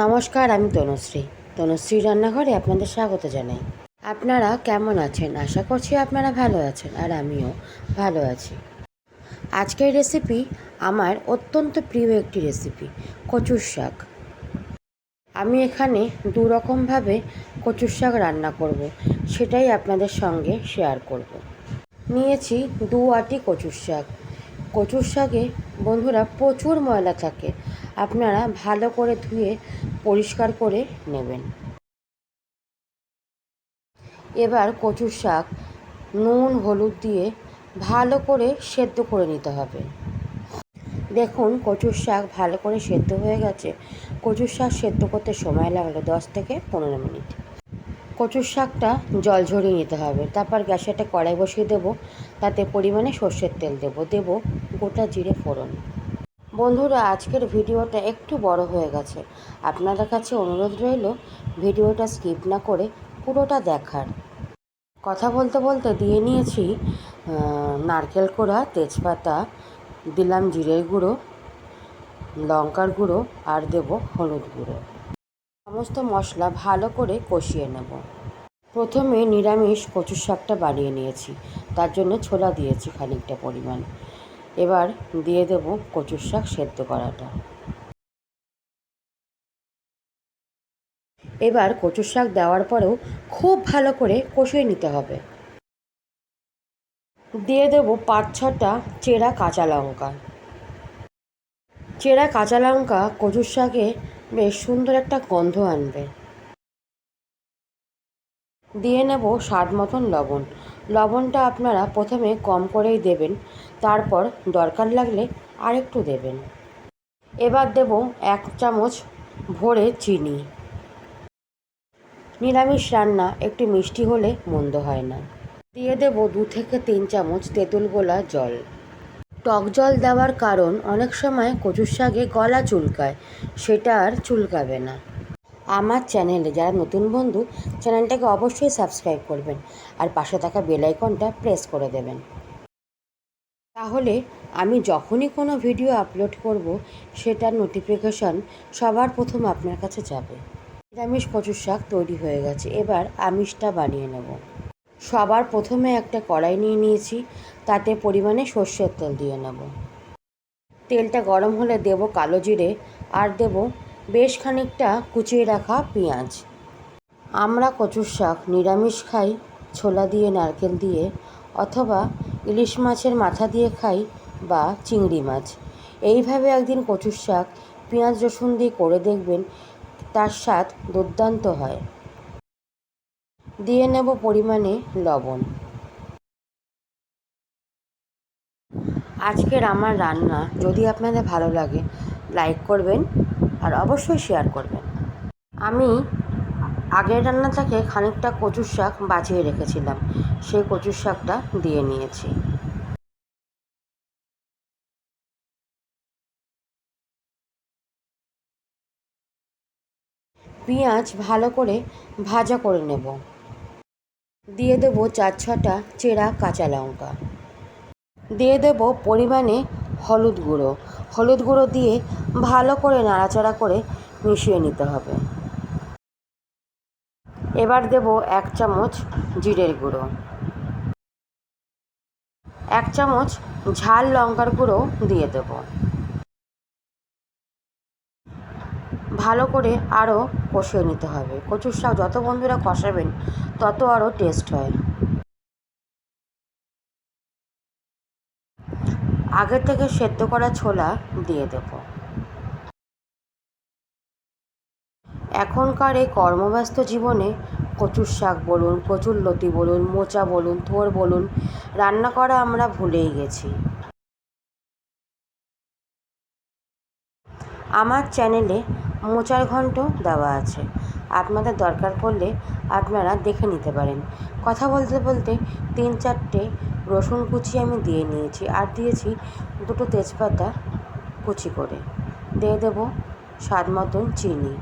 নমস্কার, আমি তনুশ্রী। তনুশ্রী রান্নাঘরে আপনাদের স্বাগত জানাই। আপনারা কেমন আছেন? আশা করছি আপনারা ভালো আছেন আর আমিও ভালো আছি। আজকের রেসিপি আমার অত্যন্ত প্রিয় একটি রেসিপি, কচুর শাক। আমি এখানে দু রকমভাবে কচুর শাক রান্না করব, সেটাই আপনাদের সঙ্গে শেয়ার করব। নিয়েছি দু আটি কচুর শাক। কচুর শাকে, বন্ধুরা প্রচুর ময়লা থাকে। আপনারা ভালো করে ধুয়ে পরিষ্কার করে নেবেন। এবার কচুর শাক, নুন, হলুদ দিয়ে ভালো করে সেদ্ধ করে নিতে হবে। দেখুন, কচুর শাক ভালো করে সেদ্ধ হয়ে গেছে। কচুর শাক সেদ্ধ করতে সময় লাগল দশ থেকে পনেরো মিনিট। কচুর শাকটা জল ঝরিয়ে নিতে হবে। তারপর গ্যাসে একটা কড়াই বসিয়ে দেবো। তাতে পরিমাণে সর্ষের তেল দেবো। দেবো গোটা জিরে ফোড়ন। বন্ধুরা, আজকের ভিডিওটা একটু বড় হয়ে গেছে। আপনাদের কাছে অনুরোধ রইল ভিডিওটা স্কিপ না করে পুরোটা দেখার। কথা বলতে বলতে দিয়ে নিয়েছি নারকেল কোড়া, তেজপাতা, দিলাম জিরের গুঁড়ো, লঙ্কার গুঁড়ো আর দেব হলুদ গুঁড়ো। সমস্ত মশলা ভালো করে কষিয়ে নেব। প্রথমে নিরামিষ কচুর শাকটা বানিয়ে নিয়েছি। তার জন্য ছোলা দিয়েছি খানিকটা পরিমাণ। এবার দিয়ে দেব কচুর শাক সেদ্ধ করাটা। এবার কচুর শাক দেওয়ার পরেও খুব ভালো করে কষিয়ে নিতে হবে। দিয়ে দেব পাঁচ ছটা চেরা কাঁচা লঙ্কা। চেরা কাঁচা লঙ্কা কচুর শাকে বেশ সুন্দর একটা গন্ধ আনবে। দিয়ে নেব স্বাদ মতন লবণ। লবণটা আপনারা প্রথমে কম করেই দেবেন, তারপর দরকার লাগলে আরেকটু দেবেন। এবার দেব এক চামচ ভরে চিনি। নিরামিষ রান্না একটু মিষ্টি হলে মন্দ হয় না। দিয়ে দেব দু থেকে তিন চামচ তেঁতুল গোলা জল। টক জল দেওয়ার কারণ অনেক সময় কচুর শাকে গলা চুলকায়, সেটা আর চুলকাবে না। আমার চ্যানেলে যারা নতুন বন্ধু, চ্যানেলটাকে অবশ্যই সাবস্ক্রাইব করবেন আর পাশে থাকা বেলাইকনটা প্রেস করে দেবেন। তাহলে আমি যখনই কোনো ভিডিও আপলোড করব, সেটার নোটিফিকেশান সবার প্রথম আপনার কাছে যাবে। নিরামিষ কচুর শাক তৈরি হয়ে গেছে, এবার আমিষটা বানিয়ে নেব। সবার প্রথমে একটা কড়াই নিয়ে নিয়েছি, তাতে পরিমাণে সর্ষের তেল দিয়ে নেব। তেলটা গরম হলে দেব কালো জিরে, আর দেব বেশ খানিকটা কুচিয়ে রাখা পেঁয়াজ। আমরা কচুর শাক নিরামিষ খাই, ছোলা দিয়ে নারকেল দিয়ে, অথবা ইলিশ মাছের মাথা দিয়ে খাই বা চিংড়ি মাছ। এইভাবে একদিন কচুর শাক, পেঁয়াজ রসুন দিয়ে করে দেখবেন, তার স্বাদ দুর্দান্ত হয়। দিয়ে নেব পরিমাণে লবণ। আজকের আমার রান্না, যদি আপনাদের ভালো লাগে, লাইক করবেন আর অবশ্যই শেয়ার করবেন। আমি আগের রান্না থেকে খানিকটা কচুর শাক বাঁচিয়ে রেখেছিলাম, সেই কচুর শাকটা দিয়ে নিয়েছি। পেঁয়াজ ভালো করে ভাজা করে নেব। দিয়ে দেব চার ছটা চেরা কাঁচা লঙ্কা। দিয়ে দেব পরিমাণে হলুদ গুঁড়ো। হলুদ গুঁড়ো দিয়ে ভালো করে নাড়াচাড়া করে মিশিয়ে নিতে হবে। এবার দেব এক চামচ জিরের গুঁড়ো। এক চামচ ঝাল লঙ্কার গুঁড়ো দিয়ে দেব। ভালো করে আরও কষিয়ে নিতে হবে। কচুর শাক যত বন্ধুরা কষাবেন, তত আরও টেস্ট হয়। আগে থেকে সেদ্ধ করা ছোলা দিয়ে দেব। এখনকার এই কর্মব্যস্ত জীবনে কচুর শাক বলুন, কচুর লতি বলুন, মোচা বলুন, থোর বলুন, রান্না করা আমরা ভুলেই গেছি। আমার চ্যানেলে মোচার ঘন্ট দেওয়া আছে। আপনাদের দরকার পড়লে আপনারা দেখে নিতে পারেন। কথা বলতে বলতে তিন চারটে রসুন কুচি আমি দিয়ে নিয়েছি আর দিয়েছি দুটো তেজপাতা কুচি করে। দিয়ে দেব স্বাদ মতন চিনি।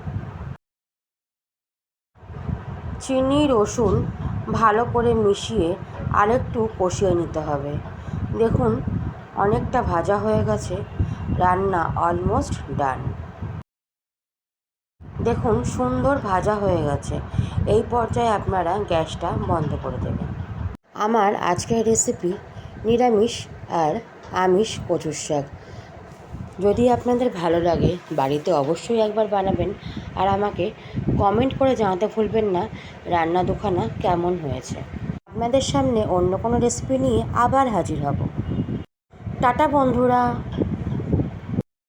চিনি, রসুন ভালো করে মিশিয়ে আরেকটু কষিয়ে নিতে হবে। দেখুন, অনেকটা ভাজা হয়ে গেছে। রান্না অলমোস্ট ডান দেখুন, সুন্দর ভাজা হয়ে গেছে। এই পর্যায়ে আপনারা গ্যাসটা বন্ধ করে দেবেন। আমার আজকের রেসিপি নিরামিষ আর আমিষ কচুর শাক। যদি আপনাদের ভালো লাগে, বাড়িতে অবশ্যই একবার বানাবেন। আর আমাকে কমেন্ট করে জানাতে ভুলবেন না, রান্না দুখানা কেমন হয়েছে। আপনাদের সামনে অন্য কোনো রেসিপি নিয়ে আবার হাজির হব। টাটা বন্ধুরা।